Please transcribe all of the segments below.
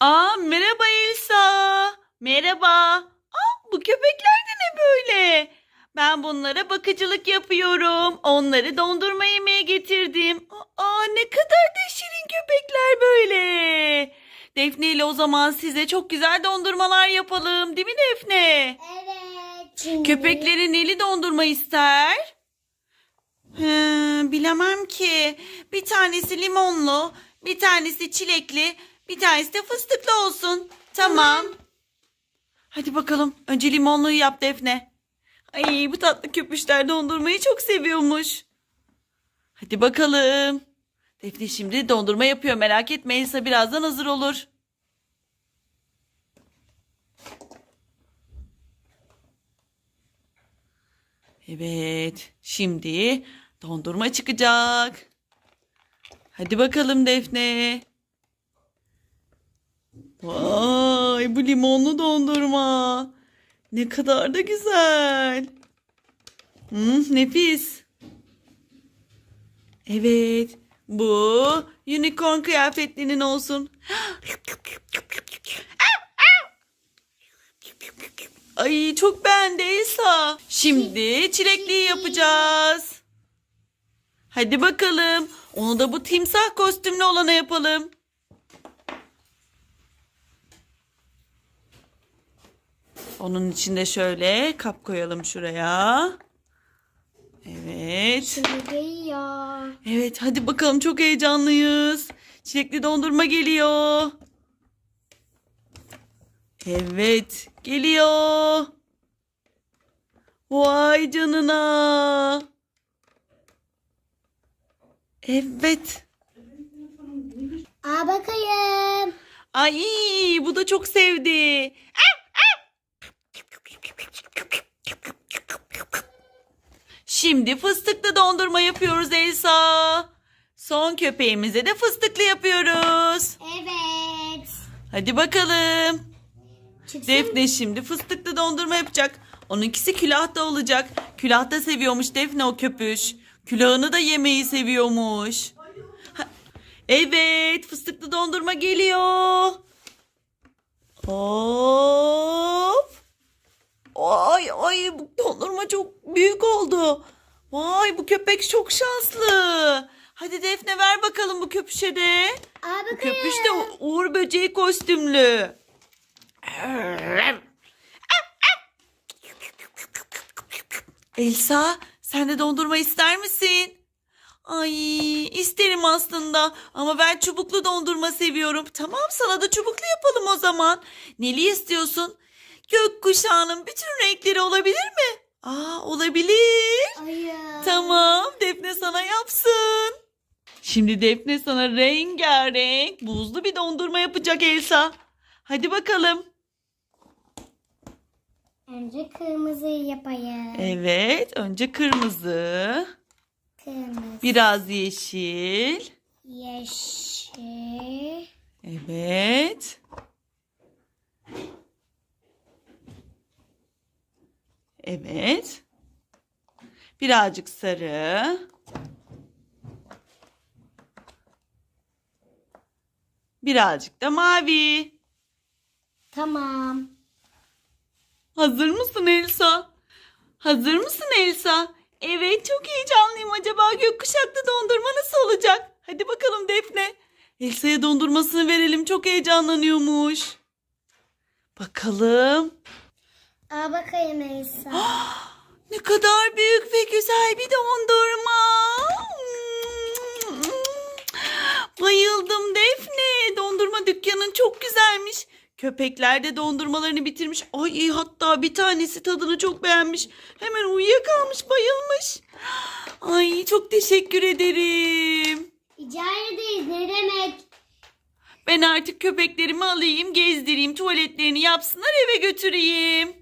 Aa merhaba Elsa. Merhaba. Aa bu köpekler de ne böyle? Ben bunlara bakıcılık yapıyorum. Onları dondurma yemeye getirdim. Aa ne kadar da şirin köpekler böyle. Defne ile o zaman size çok güzel dondurmalar yapalım. Değil mi Defne? Evet. Şimdi Köpekleri neli dondurma ister? He, bilemem ki. Bir tanesi limonlu, bir tanesi çilekli, bir tanesi de fıstıklı olsun. Tamam. Hadi bakalım. Önce limonluyu yap Defne. Ay bu tatlı köpüşler dondurmayı çok seviyormuş. Hadi bakalım. Defne şimdi dondurma yapıyor merak etme Elsa birazdan hazır olur. Evet, şimdi dondurma çıkacak. Hadi bakalım Defne. Vay, bu limonlu dondurma. Ne kadar da güzel. Hmm, nefis. Evet, bu unicorn kıyafetlinin olsun. Ay çok beğendi Elsa. Şimdi çilekliği yapacağız. Hadi bakalım. Onu da bu timsah kostümlü olana yapalım. Onun içinde şöyle kap koyalım şuraya. Evet. Şimdi geliyor. Evet hadi bakalım çok heyecanlıyız. Çilekli dondurma geliyor. Evet geliyor. Vay canına. Evet. Aa bakayım. Ay bu da çok sevdi. Şimdi fıstıklı dondurma yapıyoruz Elsa. Son köpeğimize de fıstıklı yapıyoruz. Evet. Hadi bakalım. Çıksın. Defne şimdi fıstıklı dondurma yapacak. Onunkisi külahta olacak. Külahta seviyormuş Defne o köpüş. Külahını da yemeyi seviyormuş. Evet fıstıklı dondurma geliyor. Hop. Ay ay bu dondurma çok büyük oldu. Vay bu köpek çok şanslı. Hadi Defne ver bakalım bu köpüşe de. Aa Bu köpüş de Uğur böceği kostümlü. Elsa, sen de dondurma ister misin? Ay, isterim aslında ama ben çubuklu dondurma seviyorum. Tamam, sana da çubuklu yapalım o zaman. Neli istiyorsun? Gökkuşağının bütün renkleri olabilir mi? Aa, olabilir. Hayır. Tamam, Defne sana yapsın. Şimdi Defne sana rengarenk buzlu bir dondurma yapacak Elsa. Hadi bakalım. Önce kırmızıyı yapayım. Evet, önce kırmızı, Kırmızı. biraz yeşil. Yeşil. Evet. Evet. Birazcık sarı. Birazcık da mavi. Tamam. Hazır mısın Elsa? Hazır mısın Elsa? Evet çok heyecanlıyım. Acaba gökkuşaklı dondurma nasıl olacak? Hadi bakalım Defne. Elsa'ya dondurmasını verelim. Çok heyecanlanıyormuş. Bakalım. Aa bakayım Elsa. Ne kadar büyük ve güzel bir dondurma. Bayıldım Defne. Dondurma dükkanın çok güzelmiş. Köpekler de dondurmalarını bitirmiş. Ay hatta bir tanesi tadını çok beğenmiş. Hemen uyuyakalmış, bayılmış. Ay çok teşekkür ederim. Rica ederiz. Ne demek? Ben artık köpeklerimi alayım, gezdireyim, tuvaletlerini yapsınlar, eve götüreyim.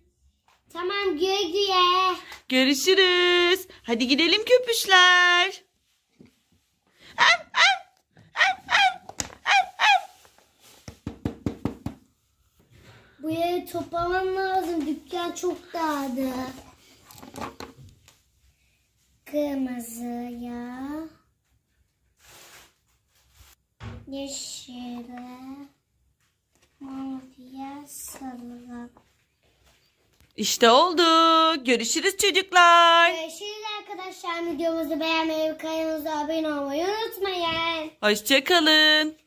Tamam güle güle. Görüşürüz. Hadi gidelim köpüşler. Bu yeri toplamam lazım. Dükkan çok dağıldı. Kırmızıya. Yeşile. Maviye sarıya. İşte oldu. Görüşürüz çocuklar. Görüşürüz arkadaşlar. Videomuzu beğenmeyi, kanalımıza abone olmayı unutmayın. Hoşçakalın.